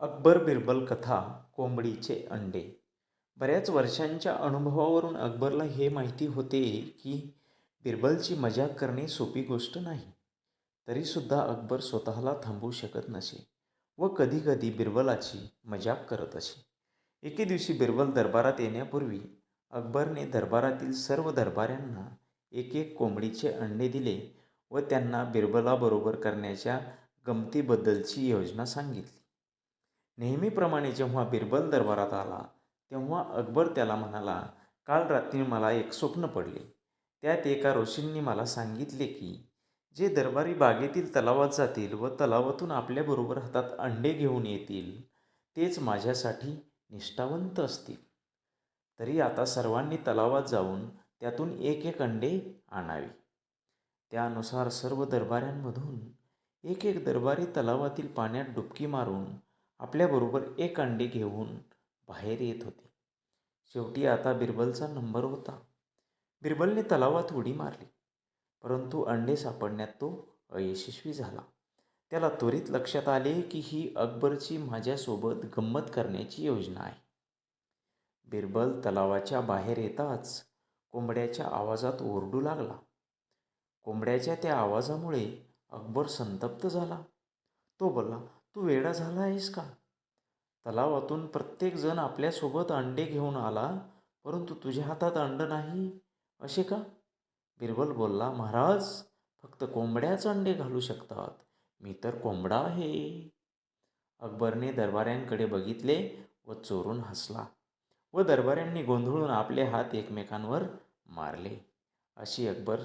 अकबर बिरबल कथा कोंबडीचे अंडे. बऱ्याच वर्षांच्या अनुभवावरून अकबरला हे माहिती होते की बिरबलची मजाक करणे सोपी गोष्ट नाही. तरीसुद्धा अकबर स्वतःला थांबवू शकत नसे व कधीकधी बिरबलाची मजाक करत असे. एके दिवशी बिरबल दरबारात येण्यापूर्वी अकबरने दरबारातील सर्व दरबाऱ्यांना एक एक कोंबडीचे अंडे दिले व त्यांना बिरबलाबरोबर करण्याच्या गमतीबद्दलची योजना सांगितली. नेहमीप्रमाणे जेव्हा बिरबल दरबारात आला तेव्हा अकबर त्याला म्हणाला काल रात्री मला एक स्वप्न पडले. त्यात एका ऋषींनी मला सांगितले की जे दरबारी बागेतील तलावात जातील व तलावातून आपल्याबरोबर हातात अंडे घेऊन येतील तेच माझ्यासाठी निष्ठावंत असतील. तरी आता सर्वांनी तलावात जाऊन त्यातून एक एक अंडे आणावे. त्यानुसार सर्व दरबाऱ्यांमधून एक एक दरबारी तलावातील पाण्यात डुबकी मारून आपल्याबरोबर एक अंडे घेऊन बाहेर येत होते. शेवटी आता बिरबलचा नंबर होता. बिरबलने तलावात उडी मारली. परंतु अंडे सापडण्यात तो अयशस्वी झाला. त्याला त्वरित लक्षात आले की ही अकबरची माझ्यासोबत गंमत करण्याची योजना आहे. बिरबल तलावाच्या बाहेर येताच कोंबड्याच्या आवाजात ओरडू लागला. कोंबड्याच्या त्या आवाजामुळे अकबर संतप्त झाला. तो बोलला तू वेडा झाला आहेस का? तलावातून प्रत्येकजण आपल्यासोबत अंडे घेऊन आला परंतु तुझ्या हातात अंड नाही असे का? बिरबल बोलला महाराज फक्त कोंबड्याच अंडे घालू शकतात. मी तर कोंबडा आहे. अकबरने दरबाऱ्यांकडे बघितले व चोरून हसला व दरबाऱ्यांनी गोंधळून आपले हात एकमेकांवर मारले. अशी अकबर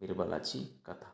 बिरबलाची कथा.